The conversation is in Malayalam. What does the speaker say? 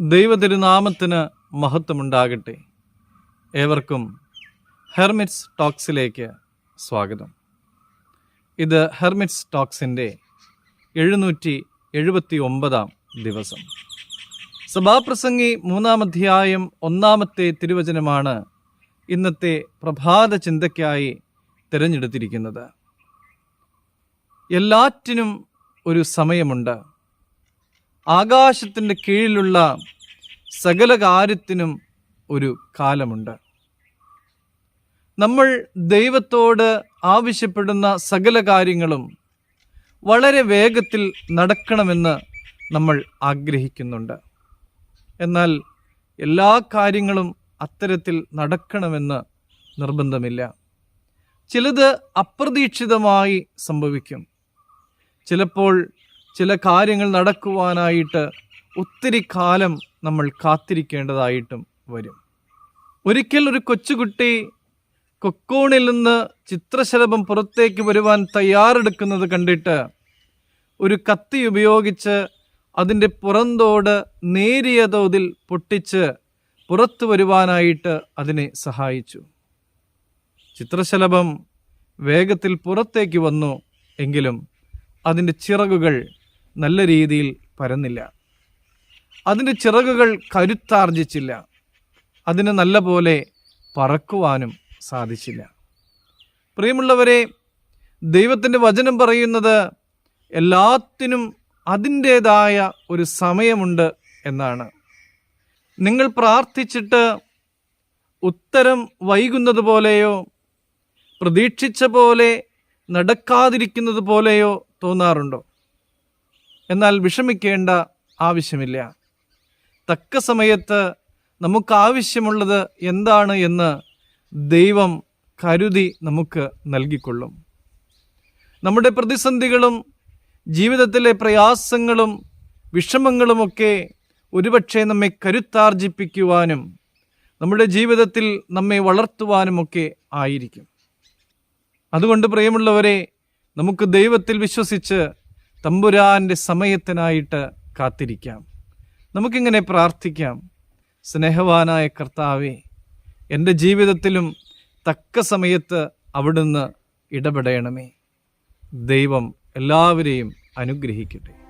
ദൈവതിരുനാമത്തിന് മഹത്വമുണ്ടാകട്ടെ. ഏവർക്കും ഹെർമിറ്റ്സ് ടോക്സിലേക്ക് സ്വാഗതം. ഇത് ഹെർമിറ്റ്സ് ടോക്സിന്റെ എഴുന്നൂറ്റി എഴുപത്തി ഒമ്പതാം ദിവസം. സഭാപ്രസംഗി മൂന്നാം അധ്യായം ഒന്നാമത്തെ തിരുവചനമാണ് ഇന്നത്തെ പ്രഭാത ചിന്തയ്ക്കായി തിരഞ്ഞെടുത്തിരിക്കുന്നത്. എല്ലാറ്റിനും ഒരു സമയമുണ്ട്. ആകാശത്തിന്റെ കീഴിലുള്ള സകല കാര്യത്തിനും ഒരു കാലമുണ്ട്. നമ്മൾ ദൈവത്തോട് ആവശ്യപ്പെടുന്ന സകല കാര്യങ്ങളും വളരെ വേഗത്തിൽ നടക്കണമെന്ന് നമ്മൾ ആഗ്രഹിക്കുന്നുണ്ട്. എന്നാൽ എല്ലാ കാര്യങ്ങളും അത്തരത്തിൽ നടക്കണമെന്ന് നിർബന്ധമില്ല. ചിലത് അപ്രതീക്ഷിതമായി സംഭവിക്കും. ചിലപ്പോൾ ചില കാര്യങ്ങൾ നടക്കുവാനായിട്ട് ഒത്തിരി കാലം നമ്മൾ കാത്തിരിക്കേണ്ടതായിട്ടും വരും. ഒരിക്കൽ ഒരു കൊച്ചുകുട്ടി കൊക്കോണിൽ നിന്ന് ചിത്രശലഭം പുറത്തേക്ക് വരുവാൻ തയ്യാറെടുക്കുന്നത് കണ്ടിട്ട് ഒരു കത്തി ഉപയോഗിച്ച് അതിന്റെ പുറന്തോട് നേരിയ തോതിൽ പൊട്ടിച്ച് പുറത്തു വരുവാനായിട്ട് അതിനെ സഹായിച്ചു. ചിത്രശലഭം വേഗത്തിൽ പുറത്തേക്ക് വന്നു എങ്കിലും അതിന്റെ ചിറകുകൾ നല്ല രീതിയിൽ പരന്നില്ല. അതിന്റെ ചിറകുകൾ കരുത്താർജിച്ചില്ല. അതിന് നല്ല പോലെ പറക്കുവാനും സാധിച്ചില്ല. പ്രിയമുള്ളവരെ ദൈവത്തിന്റെ വചനം പറയുന്നത് എല്ലാത്തിനും അതിന്റേതായ ഒരു സമയമുണ്ട് എന്നാണ്. നിങ്ങൾ പ്രാർത്ഥിച്ചിട്ട് ഉത്തരം വൈകുന്നത് പോലെയോ പ്രതീക്ഷിച്ച പോലെ നടക്കാതിരിക്കുന്നത് പോലെയോ തോന്നാറുണ്ടോ? എന്നാൽ വിഷമിക്കേണ്ട ആവശ്യമില്ല. തക്ക സമയത്ത് നമുക്ക് ആവശ്യമുള്ളത് എന്താണ് എന്ന് ദൈവം കരുതി നമുക്ക് നൽകിക്കൊള്ളും. നമ്മുടെ പ്രതിസന്ധികളും ജീവിതത്തിലെ പ്രയാസങ്ങളും വിഷമങ്ങളുമൊക്കെ ഒരുപക്ഷെ നമ്മെ കരുത്താർജിപ്പിക്കുവാനും നമ്മുടെ ജീവിതത്തിൽ നമ്മെ വളർത്തുവാനുമൊക്കെ ആയിരിക്കും. അതുകൊണ്ട് പ്രിയമുള്ളവരെ നമുക്ക് ദൈവത്തിൽ വിശ്വസിച്ച് തമ്പുരാന്റെ സമയത്തിനായിട്ട് കാത്തിരിക്കാം. നമുക്കിങ്ങനെ പ്രാർത്ഥിക്കാം. സ്നേഹവാനായ കർത്താവെ എന്റെ ജീവിതത്തിലും തക്ക സമയത്ത് അവിടുന്ന് ഇടപെടണമേ. ദൈവം എല്ലാവരെയും അനുഗ്രഹിക്കട്ടെ.